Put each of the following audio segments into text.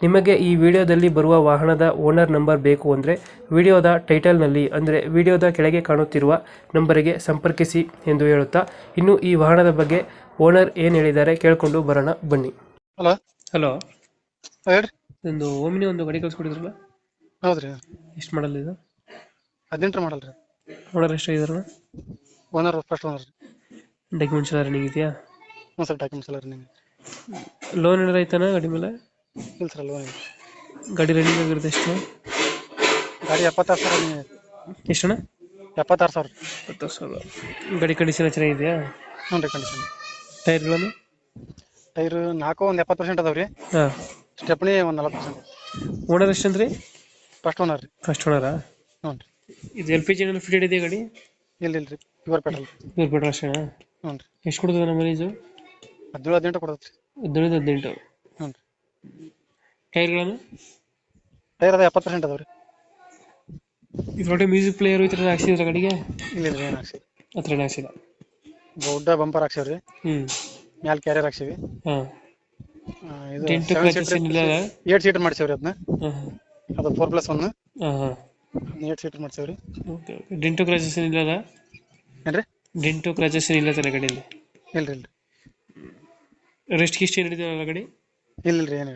ನಿಮಗೆ ಈ ವಿಡಿಯೋದಲ್ಲಿ ಬರುವ ವಾಹನದ ಓನರ್ ನಂಬರ್ ಬೇಕು ಅಂದರೆ ವಿಡಿಯೋದ ಟೈಟಲ್ನಲ್ಲಿ ಅಂದರೆ ವಿಡಿಯೋದ ಕೆಳಗೆ ಕಾಣುತ್ತಿರುವ ನಂಬರಿಗೆ ಸಂಪರ್ಕಿಸಿ ಎಂದು ಹೇಳುತ್ತಾ ಇನ್ನು ಈ ವಾಹನದ ಬಗ್ಗೆ ಓನರ್ ಏನು ಹೇಳಿದ್ದಾರೆ ಕೇಳಿಕೊಂಡು ಬರೋಣ ಬನ್ನಿ. ಹಲೋ. ಹಲೋ. ಹೇಳಿ. ಒಂದು ಓಮಿನಿ ಒಂದು ಗಾಡಿ ಕಳ್ಸ್ಕೊಡಿದ್ರಲ್ಲ? ಹೌದ್ರಿ ಎಷ್ಟು ಮಾಡಲ್ ಇದು? ಹದಿನೆಂಟು ಮಾಡಲ್ ರೀ. ಓನರ್ ಎಷ್ಟು ಇದ್ರ ಓನರ್ ಫಸ್ಟ್ ಓನರ್ ಡಾಕ್ಯುಮೆಂಟ್ಸ್ ಎಲ್ಲ ರನ್ನಿಂಗ್ ಇದೆಯಾ? ಹ್ಞೂ ಸರ್ ಡಾಕ್ಯುಮೆಂಟ್ಸ್ ಎಲ್ಲ ನಿಮಗೆ ಲೋನ್ ಏನಾರ ಐತಾನ ಗಾಡಿ ಮೇಲೆ? ಇಲ್ಲ ಗಾಡಿ ರನ್ನಿಂಗ್ ಆಗಿರುತ್ತೆ ಎಷ್ಟು? ಗಾಡಿ ಎಪ್ಪತ್ತಾರು ಸಾವಿರ ಎಷ್ಟು ಎಷ್ಟಣ್ಣ ಎಪ್ಪತ್ತಾರು ಸಾವಿರ. ಹತ್ತು ಸಾವಿರ. ಗಾಡಿ ಕಂಡೀಷನ್ ಚೆನ್ನಾಗಿದೆಯಾ? ಹ್ಞೂ ರೀ ಕಂಡೀಷನ್ ಟೈರ್ಗಳನ್ನು? ಟೈರ್ ನಾಲ್ಕು ಒಂದು ಎಪ್ಪತ್ತು ಪರ್ಸೆಂಟ್ ಅದಾವೆ ರೀ. ಹಾಂ. ಸ್ಟೆಪ್ನಿ ಒಂದು ನಲ್ವತ್ತು ಪರ್ಸೆಂಟ್ ಓನರ್ ಎಷ್ಟಂದ್ರಿ ಫಸ್ಟ್ ಓನರ್ ರೀ. ಫಸ್ಟ್ ಓನರಾ ಹ್ಞೂ ರೀ. ಇದು ಎಲ್ ಪಿ ಜಿ ಏನಾದ್ರು ಫಿಟೆಡ್ ಇದೆಯಾ ಗಾಡಿ? ಇಲ್ಲ ಇಲ್ಲ ರೀ. ಪ್ಯೂರ್ ಪೆಟ್ರೋಲ್ ಇವ್ರು ಬಿಟ್ರೆ ಅಷ್ಟೇನಾ? ಹ್ಞೂ ರೀ. ಎಷ್ಟು ಕೊಡ್ತದೆ ನಮ್ಮ ಮನೇಜು ಹದಿನೇಳು ಹದಿನೆಂಟು ಕೊಡತ್ತೆ ರೀ. ಹದಿನೇಳು ಹದಿನೆಂಟು. ಟೈರ್ಗಳನ್ನು ಟೈರ್ ಅದ ಎಪ್ಪತ್ತು ಪರ್ಸೆಂಟ್ ಅದಾವ್ರಿ. ರೀ ಇದ್ರೊಳಗೆ ಮ್ಯೂಸಿಕ್ ಪ್ಲೇಯರ್ ಥರ ಹಾಕ್ಸಿದ್ರೆ ಗಾಡಿಗೆ ಇಲ್ಲ ಇಲ್ಲ ಏನು ಹಾಕ್ಸಿವಿ ಹತ್ರ ಹಾಕ್ಸಿಲ್ಲ? ದೊಡ್ಡ ಬಂಪರ್ ಹಾಕ್ಸಿವಿ ರೀ ಹ್ಞೂ ಮ್ಯಾಲ್ ಕ್ಯಾರಿಯರ್ ಹಾಕ್ಸಿವಿ. ಹಾಂ. ಆ, ಇದು ಟೆಂಟ್ seven ಕ್ರಾಚಸ್ seater- ಏನಿಲ್ಲ ಏಟ್ ಸೀಟರ್ ಮಾಡ್ಸೇವ್ರಿ ಅದನ್ನ ಹಾಂ. ಅದು ಫೋರ್ ಪ್ಲಸ್ ಒನ್ ಹಾಂ ಹಾಂ. Eight seater ಮಾಡ್ಸೇವ್ರಿ. Okay okay. Dent scratches ಏನಿಲ್ಲ ಏನ್ರಿ? ಇಲ್ಲ ಕ್ರಾಚಸ್ ಏನಿಲ್ಲ ಗಾಡಿಯಲ್ಲಿ ಇಲ್ರಿ ಇಲ್ರಿ. ರೆಸ್ಟ್ ಗಿಸ್ಟ್ ಏನಿದೆಯಲ್ಲ ಗಾಡಿ ಇಲ್ಲ ಇಲ್ರಿ ಏನು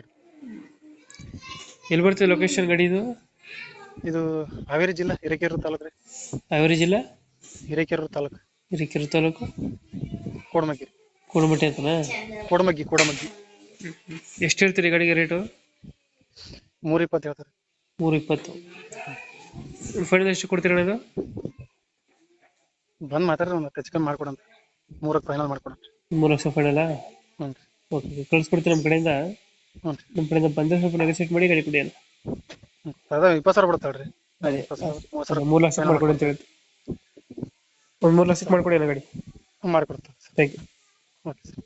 ಎಲ್ಲಿ ಬರ್ತದೆ ಲೊಕೇಶನ್ ಗಾಡಿ ಇದು? ಇದು ಹಾವೇರಿ ಜಿಲ್ಲಾ ಹಿರೇಕೆರೂರು ತಾಲೂಕು ರೀ ಹಾವೇರಿ ಜಿಲ್ಲಾ? ಹಿರೇಕೆರೂರು ತಾಲೂಕು. ಹಿರೇಕೆರೂರು ತಾಲೂಕು? ಕೋಡಮಗ್ಗಿ. ಕೋಡಮಟ್ಟಿ ಅಂತನಾ? ಕೋಡಮಗ್ಗಿ ಕೋಡಮಗ್ಗಿ. ಎಷ್ಟು ಹೇಳ್ತೀರಿ ಗಾಡಿಗೆ ರೇಟು? ಮೂರು ಇಪ್ಪತ್ತು ಹೇಳ್ತಾರೆ. ಮೂರು ಇಪ್ಪತ್ತು ಫೈನಲ್ ಎಷ್ಟು ಕೊಡ್ತೀರಿ ಇದು? ಬಂದು ಮಾತಾಡ್ರಿ ಒಂದು ಹೆಚ್ಚು ಕಮ್ಮಿ ಮಾಡ್ಕೊಡಂತ ಮೂರಕ್ಕೆ ಫೈನಲ್ ಮಾಡ್ಕೊಡಂತ ಮೂರು ಲಕ್ಷ ಫೈನಲ್ಲ ಹ್ಞೂ ಓಕೆ ಕಳಿಸ್ಕೊಡ್ತೀನಿ ನಮ್ಮ ಕಡೆಯಿಂದ? ರೀ ನಮ್ಮ ಕಡೆಯಿಂದ ಬಂದರೆ ಸ್ವಲ್ಪ ನೆಗೋಸಿಯೇಟ್ ಮಾಡಿ ಗಾಡಿ ಕೊಡಿ ಅಲ್ಲ. ಅದ ಇಪ್ಪತ್ತು ಸಾವಿರ ಬಿಡ್ತಾಳ್ರಿ ಅದೇ. ಇಪ್ಪತ್ತು ಮೂವತ್ತು ಸಾವಿರ. ಮೂರು ಲಕ್ಷ ಮಾಡ್ಕೊಡಿ ಅಂತ ಹೇಳ್ತೀನಿ ಒಂದು ಮೂರು ಲಕ್ಷಕ್ಕೆ ಮಾಡ್ಕೊಡಿ ಅಲ್ಲ ಗಾಡಿ? ಮಾಡ್ಕೊಡ್ತಾರೆ ಥ್ಯಾಂಕ್ ಯು ಓಕೆ ಸರ್.